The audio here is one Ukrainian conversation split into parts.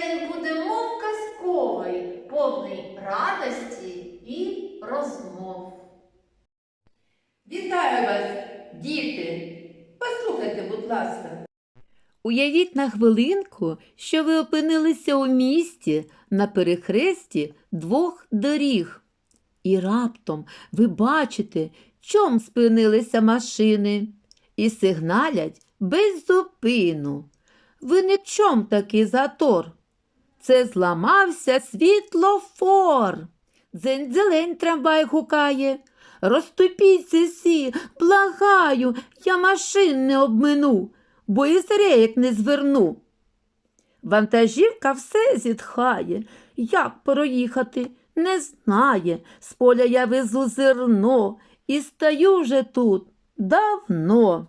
він буде мов казковий, повний радості і розмов. Вітаю вас, діти! Послухайте, будь ласка. Уявіть на хвилинку, що ви опинилися у місті на перехресті двох доріг. І раптом ви бачите, чом спинилися машини і сигналять без зупину. Ви не чом такий затор. Це зламався світлофор. Дзень-дзелень трамвай гукає. Розступіться всі, благаю, я машин не обмину, бо із рейк не зверну. Вантажівка все зітхає, як проїхати, не знає. З поля я везу зерно і стою вже тут давно.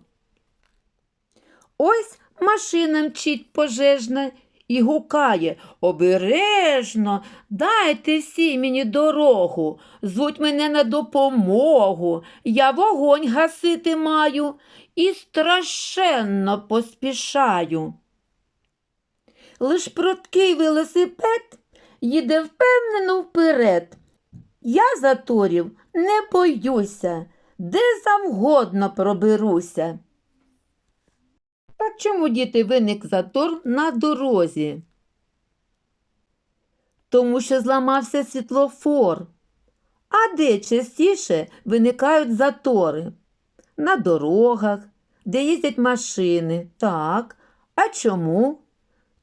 Ось машина мчить пожежна і гукає обережно, дайте всі мені дорогу, звуть мене на допомогу, я вогонь гасити маю і страшенно поспішаю. Лиш пруткий велосипед їде впевнено вперед. Я заторів не боюся, де завгодно проберуся. Чому діти виник затор на дорозі? Тому що зламався світлофор. А де частіше виникають затори? На дорогах, де їздять машини. Так. А чому?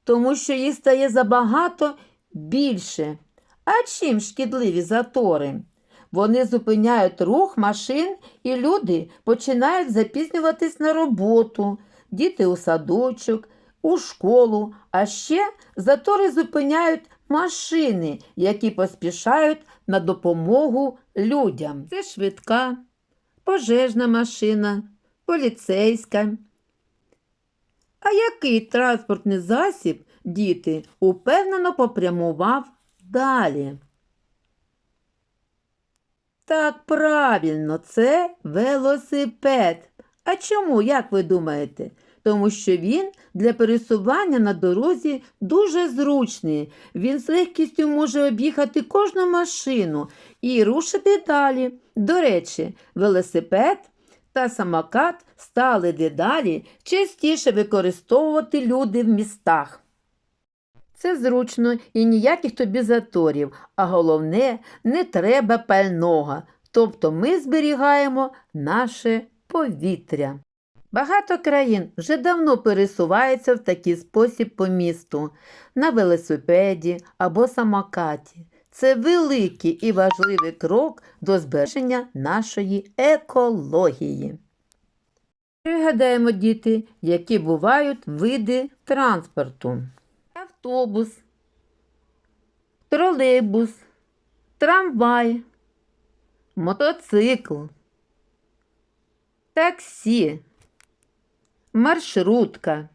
Тому що їх стає забагато більше. А чим шкідливі затори? Вони зупиняють рух машин, і люди починають запізнюватись на роботу, діти у садочок, у школу, а ще затори зупиняють машини, які поспішають на допомогу людям. Це швидка, пожежна машина, поліцейська. А який транспортний засіб діти упевнено попрямував далі? Так, правильно, це велосипед. А чому, як ви думаєте? Тому що він для пересування на дорозі дуже зручний. Він з легкістю може об'їхати кожну машину і рушити далі. До речі, велосипед та самокат стали дедалі частіше використовувати люди в містах. Це зручно і ніяких тобі заторів, а головне, не треба пального, тобто ми зберігаємо наше повітря. Багато країн вже давно пересуваються в такий спосіб по місту, на велосипеді або самокаті. Це великий і важливий крок до збереження нашої екології. Пригадаємо, діти, які бувають види транспорту. Автобус, тролейбус, трамвай, мотоцикл, таксі, маршрутка,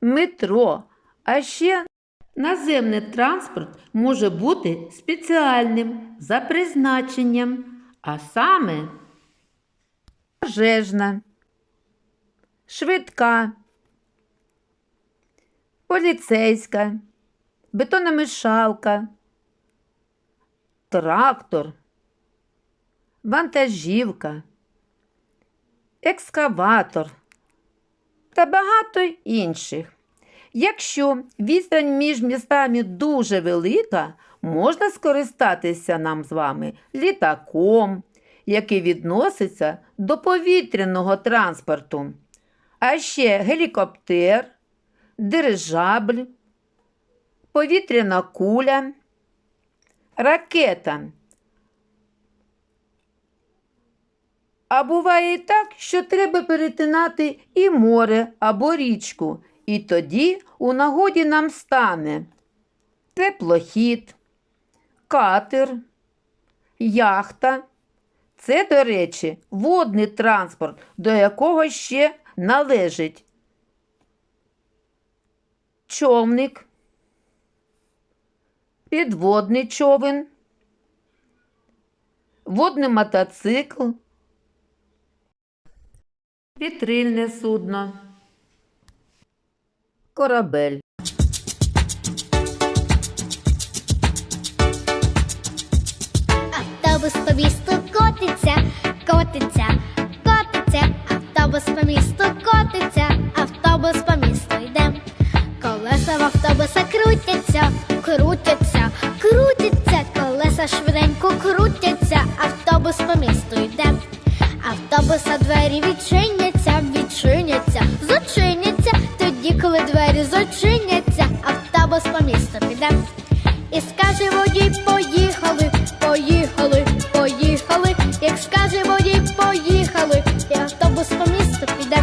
метро, а ще наземний транспорт може бути спеціальним за призначенням, а саме пожежна, швидка, поліцейська, бетономішалка, трактор, вантажівка, екскаватор та багато інших. Якщо відстань між містами дуже велика, можна скористатися нам з вами літаком, який відноситься до повітряного транспорту, а ще гелікоптер, дирижабль, повітряна куля, ракета. А буває і так, що треба перетинати і море або річку, і тоді у нагоді нам стане теплохід, катер, яхта. Це, до речі, водний транспорт, до якого ще належить човник, підводний човен, водний мотоцикл, вітрильне судно, корабель. Автобус по місту котиться, котиться, котиться, автобус по місту котиться, автобус по місту йде. Колеса в автобуса крутяться, крутяться, крутяться, колеса швиденько крутяться, автобус по місту йде. Автобуса двері відчиняться. Скаже водій, поїхали, поїхали, поїхали. Як скаже водій, поїхали, і автобус по місту піде.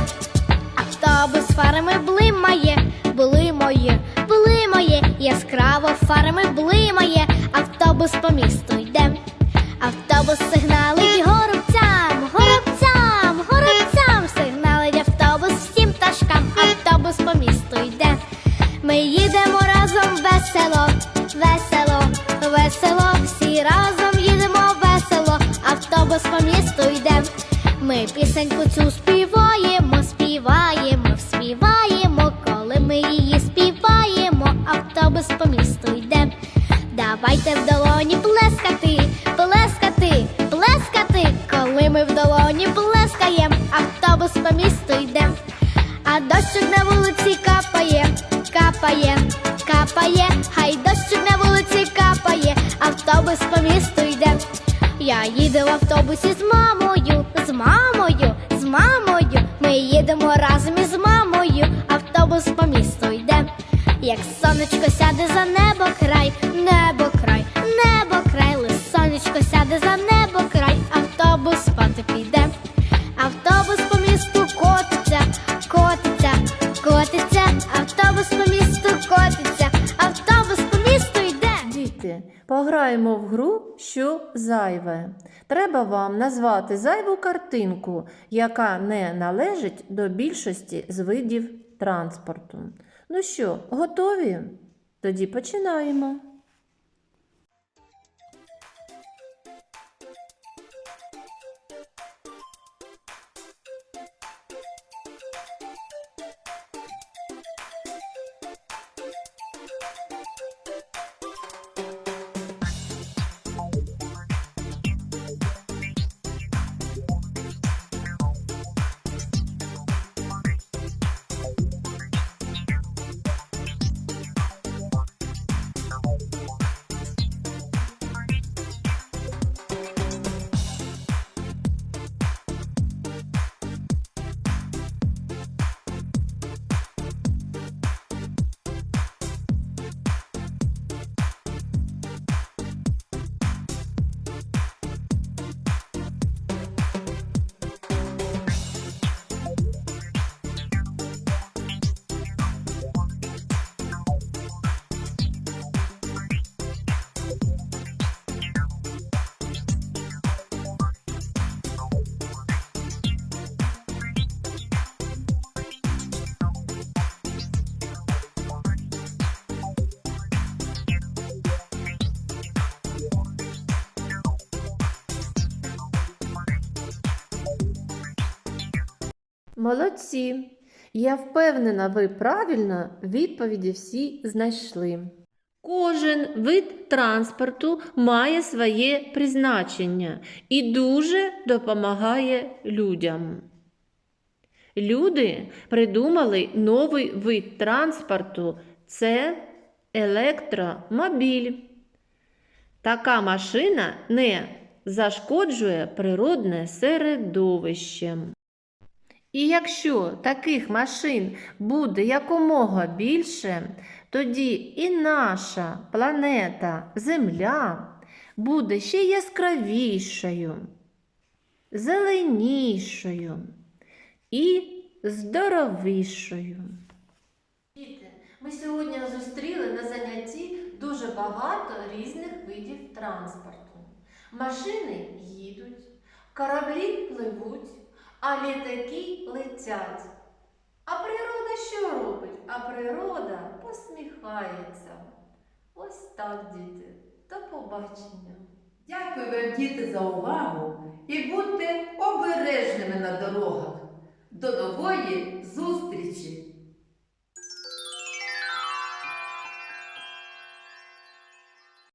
Автобус фарами блимає, блимає, блимає, яскраво фарами блимає, автобус по місту йде. Автобус сигналить Пісеньку цю співаємо, співаємо, співаємо, коли ми її співаємо, автобус по місту йде. Давайте в долоні плескати, плескати, плескати, коли ми в долоні плескаємо, автобус по місту йде. А дощик на вулиці капає, капає, капає, хай дощик на вулиці капає, автобус по місту йде. Я їду в автобусі з мамою, з мамою, мамою. Ми їдемо разом із мамою, автобус по місту йде. Як сонечко сяде за небо край, небо край, небо край, лиш сонечко сяде за небо що зайве. Треба вам назвати зайву картинку, яка не належить до більшості з видів транспорту. Ну що, готові? Тоді починаємо. Молодці! Я впевнена, ви правильно відповіді всі знайшли. Кожен вид транспорту має своє призначення і дуже допомагає людям. Люди придумали новий вид транспорту це електромобіль. Така машина не зашкоджує природне середовище. І якщо таких машин буде якомога більше, тоді і наша планета Земля буде ще яскравішою, зеленішою і здоровішою. Діти, ми сьогодні зустріли на занятті дуже багато різних видів транспорту. Машини їдуть, кораблі пливуть, а літаки летять. А природа що робить? А природа посміхається. Ось так, діти. До побачення. Дякую вам, діти, за увагу і будьте обережними на дорогах. До нової зустрічі!